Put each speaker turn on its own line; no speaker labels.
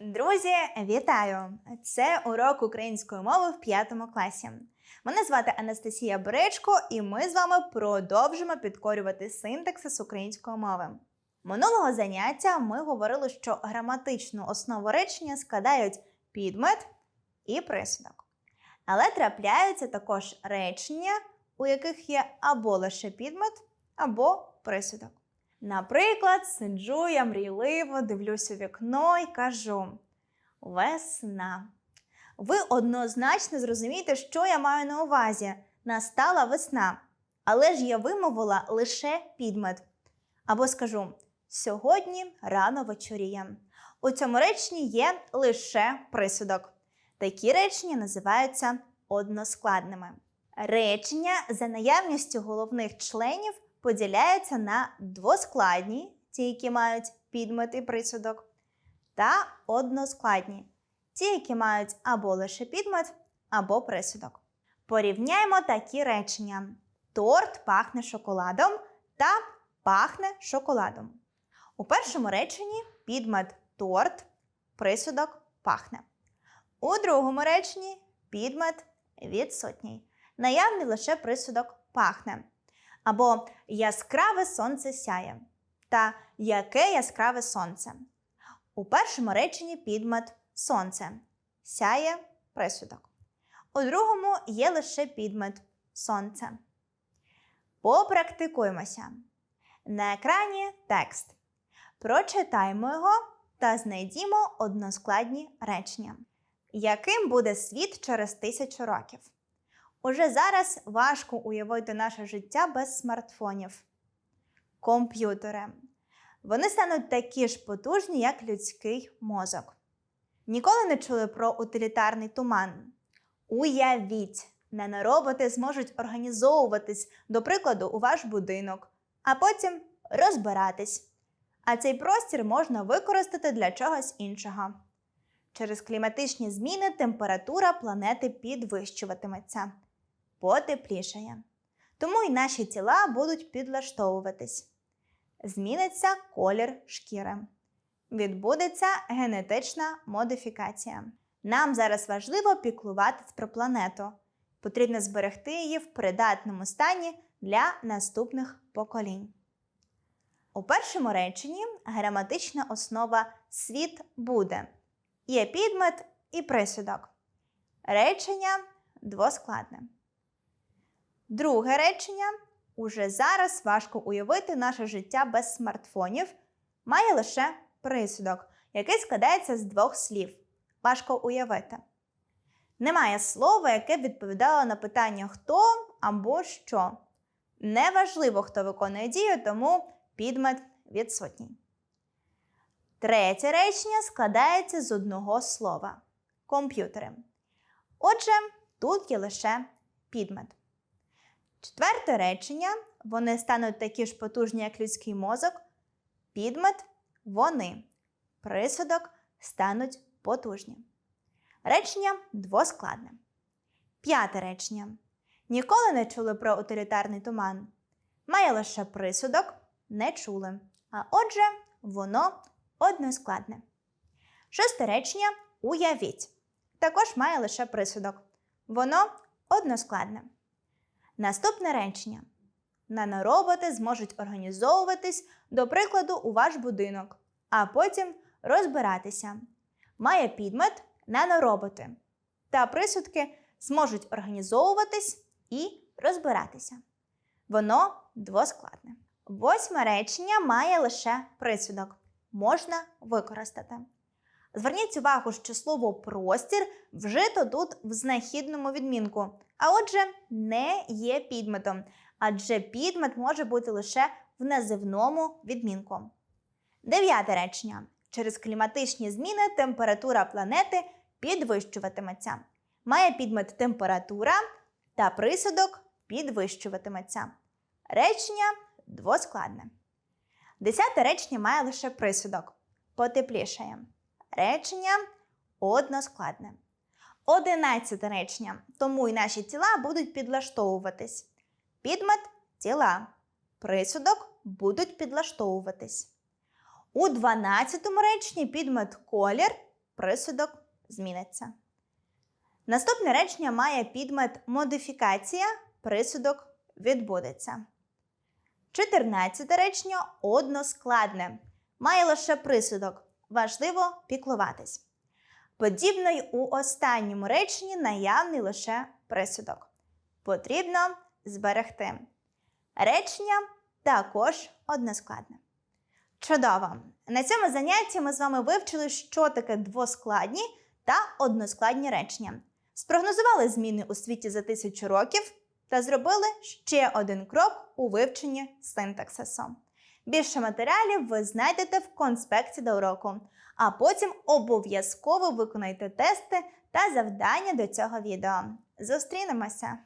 Друзі, вітаю! Це урок української мови в п'ятому класі. Мене звати Анастасія Бречко, і ми з вами продовжимо підкорювати синтаксис української мови. Минулого заняття ми говорили, що граматичну основу речення складають підмет і присудок. Але трапляються також речення, у яких є або лише підмет, або присудок. Наприклад, сиджу я мрійливо, дивлюсь у вікно і кажу: Весна. Ви однозначно зрозумієте, що я маю на увазі. Настала весна. Але ж я вимовила лише підмет. Або скажу: сьогодні рано вечоріє. У цьому реченні є лише присудок. Такі речення називаються односкладними. Речення за наявністю головних членів поділяються на двоскладні, ті, які мають підмет і присудок, та односкладні, ті, які мають або лише підмет, або присудок. Порівняємо такі речення: торт пахне шоколадом та пахне шоколадом. У першому реченні підмет торт, присудок пахне. У другому реченні підмет відсутній. Наявний лише присудок пахне. Або яскраве сонце сяє. Та яке яскраве сонце. У першому реченні підмет сонце. Сяє присудок. У другому є лише підмет сонце. Попрактикуємося. На екрані текст. Прочитаймо його та знайдімо односкладні речення. Яким буде світ через тисячу років? Уже зараз важко уявити наше життя без смартфонів. Комп'ютери. Вони стануть такі ж потужні, як людський мозок. Ніколи не чули про утилітарний туман. Уявіть, нанороботи зможуть організовуватись, до прикладу, у ваш будинок, а потім розбиратись. А цей простір можна використати для чогось іншого. Через кліматичні зміни температура планети підвищуватиметься, потеплішає. Тому й наші тіла будуть підлаштовуватись. Зміниться колір шкіри. Відбудеться генетична модифікація. Нам зараз важливо піклуватись про планету. Потрібно зберегти її в придатному стані для наступних поколінь. У першому реченні граматична основа світ буде. Є підмет і присудок. Речення двоскладне. Друге речення уже зараз важко уявити наше життя без смартфонів, має лише присудок, який складається з двох слів. Важко уявити. Немає слова, яке б відповідало на питання хто або що. Неважливо, хто виконує дію, тому підмет відсутній. Третє речення складається з одного слова комп'ютери. Отже, тут є лише підмет. Четверте речення вони стануть такі ж потужні, як людський мозок. Підмет вони. Присудок стануть потужні. Речення двоскладне. П'яте речення. Ніколи не чули про утилітарний туман. Має лише присудок, не чули. А отже, воно односкладне. Шосте речення уявіть. Також має лише присудок. Воно односкладне. Наступне речення. Нанороботи зможуть організовуватись, до прикладу, у ваш будинок, а потім розбиратися. Має підмет нанороботи. Та присудки зможуть організовуватись і розбиратися. Воно двоскладне. Восьме речення має лише присудок. Можна використати. Зверніть увагу, що слово простір вжито тут в знахідному відмінку, а отже, не є підметом, адже підмет може бути лише в називному відмінку. Дев'яте речення. Через кліматичні зміни температура планети підвищуватиметься. Має підмет температура та присудок підвищуватиметься. Речення двоскладне. Десяте речення має лише присудок. Потеплішає. Речення односкладне. Одинадцяте речення. Тому й наші тіла будуть підлаштовуватись. Підмет тіла. Присудок будуть підлаштовуватись. У 12 реченні підмет колір, присудок зміниться. Наступне речення має підмет модифікація, присудок відбудеться. 14 речення односкладне. Має лише присудок. Важливо піклуватись. Подібно й у останньому реченні наявний лише присудок. Потрібно зберегти. Речення також односкладне. Чудово! На цьому занятті ми з вами вивчили, що таке двоскладні та односкладні речення. Спрогнозували зміни у світі за тисячу років та зробили ще один крок у вивченні синтаксису. Більше матеріалів ви знайдете в конспекті до уроку, а потім обов'язково виконайте тести та завдання до цього відео. Зустрінемося!